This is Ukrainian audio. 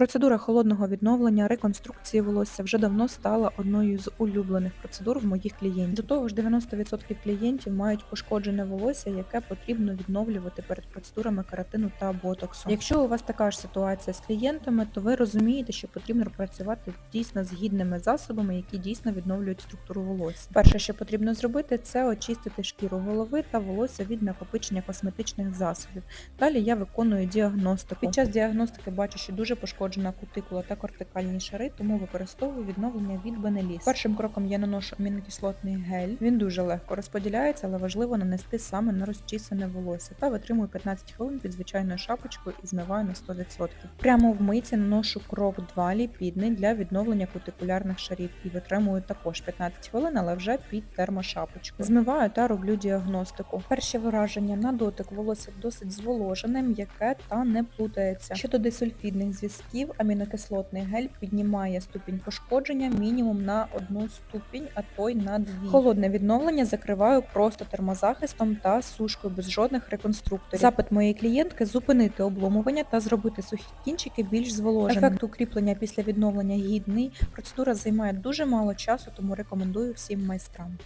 Процедура холодного відновлення, реконструкції волосся вже давно стала одною з улюблених процедур в моїх клієнтів. До того ж, 90% клієнтів мають пошкоджене волосся, яке потрібно відновлювати перед процедурами каратину та ботоксу. Якщо у вас така ж ситуація з клієнтами, то ви розумієте, що потрібно працювати дійсно з гідними засобами, які дійсно відновлюють структуру волосся. Перше, що потрібно зробити, це очистити шкіру голови та волосся від накопичення косметичних засобів. Далі я виконую діагностику. Під час діагностики бачу, що дуже пошкоджена кутикула та кортикальні шари, тому використовую відновлення від Benellis. Першим кроком я наношу амінокислотний гель. Він дуже легко розподіляється, але важливо нанести саме на розчісане волосся та витримую 15 хвилин під звичайною шапочкою і змиваю на 100%. Прямо в мийці наношу крок 2 ліпідний для відновлення кутикулярних шарів і витримую також 15 хвилин, але вже під термошапочкою. Змиваю та роблю діагностику. Перше враження на дотик волосся досить зволожене, м'яке та не плутається. Щодо дисульфідних зв'язків, амінокислотний гель піднімає ступінь пошкодження мінімум на одну ступінь, а то й на дві. Холодне відновлення закриваю просто термозахистом та сушкою без жодних реконструкторів. Запит моєї клієнтки зупинити обломування та зробити сухі кінчики більш зволоженими. Ефект укріплення після відновлення гідний. Процедура займає дуже мало часу, тому рекомендую всім майстрам.